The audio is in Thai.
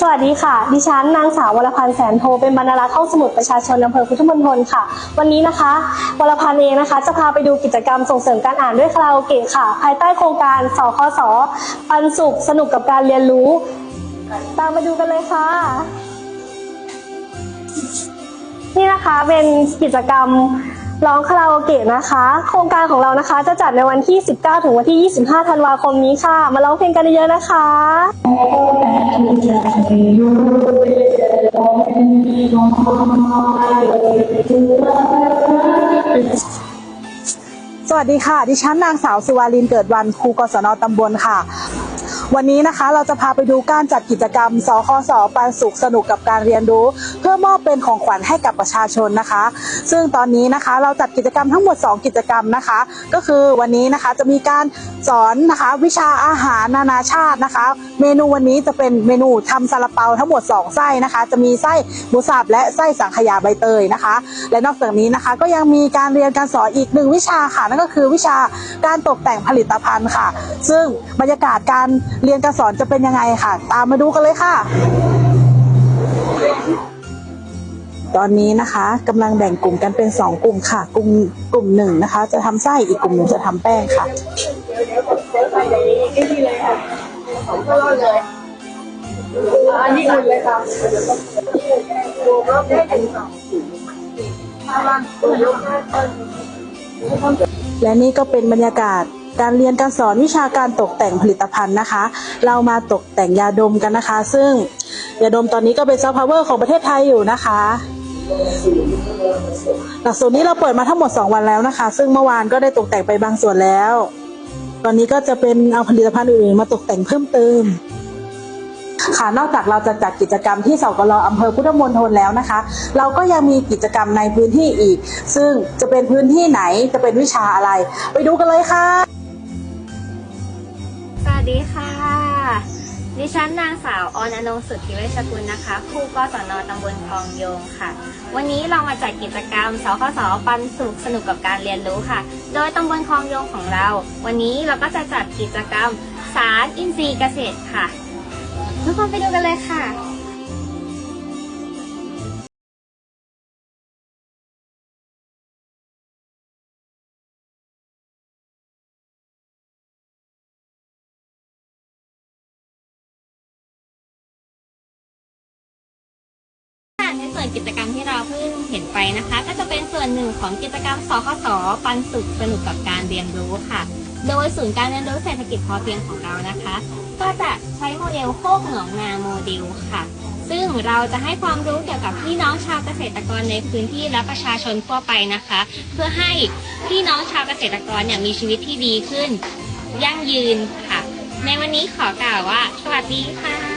สวัสดีค่ะ ดิฉันนางสาววรพันธ์แสนโทเป็นบรรณารักษ์ห้องสมุดประชาชนอำเภอพุทธมณฑลค่ะ วันนี้นะคะวรพันธ์เองนะคะ จะพาไปดูกิจกรรมส่งเสริมการอ่านด้วยคาราโอเกะค่ะ ภายใต้โครงการสคสปันสุขสนุกกับการเรียนรู้ ตามไปดูกันเลยค่ะ นี่นะคะเป็นกิจกรรมร้องคาราโอเกะนะคะ โครงการของเรานะคะจะจัดในวันที่ 19 ถึงวันที่ 25 ธันวาคมนี้ค่ะ มาร้องเพลงกันเยอะๆนะคะ สวัสดีค่ะ ดิฉันนางสาวสุวารินเกิดวันครูกศนตำบลค่ะ วันนี้นะคะเราจะพาไปดูการจัดกิจกรรมสคสปันสุขสนุกกับการเรียนรู้ เพื่อมอบเป็นของขวัญให้กับประชาชนนะคะ ซึ่งตอนนี้นะคะเราจัดกิจกรรมทั้งหมด 2 กิจกรรมนะคะ ก็คือวันนี้นะคะจะมีการสอนนะคะวิชาอาหารนานาชาตินะคะ เมนูวันนี้จะเป็นเมนูทำซาลาเปาทั้งหมด 2 ไส้นะคะ จะมีไส้หมูสับและไส้สังขยาใบเตยนะคะ และนอกจากนี้นะคะก็ยังมีการเรียนการสอนอีกหนึ่งวิชาค่ะนั่นก็คือวิชาการตกแต่งผลิตภัณฑ์ค่ะ ซึ่งบรรยากาศการเรียนการสอนจะเป็นยังไงค่ะ ตามมาดูกันเลยค่ะ ตอนนี้นะคะกำลังแบ่งกลุ่มกันเป็น 2 กลุ่มค่ะ กลุ่มกลุ่มหนึ่งนะคะ จะทำไส้อีกกลุ่มหนึ่งจะทำแป้งค่ะอันนี้อุ่นเลยครับและนี่ก็เป็นบรรยากาศ การเรียนการสอนวิชาการตกแต่งผลิตภัณฑ์นะคะ เรามาตกแต่งยาดมกันนะคะ ซึ่งยาดมตอนนี้ก็เป็นซอฟต์พาวเวอร์ของประเทศไทยอยู่นะคะหลักสูตรนี้เราเปิดมาทั้งหมด 2 วันแล้วนะคะ ซึ่งเมื่อวานก็ได้ตกแต่งไปบางส่วนแล้ว ตอนนี้ก็จะเป็นเอาผลิตภัณฑ์อื่นมาตกแต่งเพิ่มเติมค่ะนอกจากเราจะจัดกิจกรรมที่สกลอำเภอพุทธมณฑลแล้วนะคะ เราก็ยังมีกิจกรรมในพื้นที่อีก ซึ่งจะเป็นพื้นที่ไหนจะเป็นวิชาอะไร ไปดูกันเลยค่ะ ดีค่ะ ดิฉันนางสาวออนอนงสุทธิเวชกุลนะคะคู่กศนตำบลคลองโยงค่ะ วันนี้เรามาจัดกิจกรรมสคสปันสุขสนุกกับการเรียนรู้ค่ะ โดยตำบลคลองโยงของเรา วันนี้เราก็จะจัดกิจกรรมสารอินทรีย์เกษตรค่ะ ทุกคนไปดูกันเลยค่ะ ส่วนกิจกรรมที่เราเพิ่งเห็นไปนะคะ ก็จะเป็นส่วนหนึ่งของกิจกรรมสคสปันสุขสนุกกับการเรียนรู้ค่ะ โดยศูนย์การเรียนรู้เศรษฐกิจพอเพียงของเรานะคะ ก็จะใช้โมเดลโคกหนองนาโมเดลค่ะ ซึ่งเราจะให้ความรู้เกี่ยวกับพี่น้องชาวเกษตรกรในพื้นที่และประชาชนทั่วไปนะคะ เพื่อให้พี่น้องชาวเกษตรกรเนี่ยมีชีวิตที่ดีขึ้น ยั่งยืนค่ะ ในวันนี้ขอกล่าวว่า สวัสดีค่ะ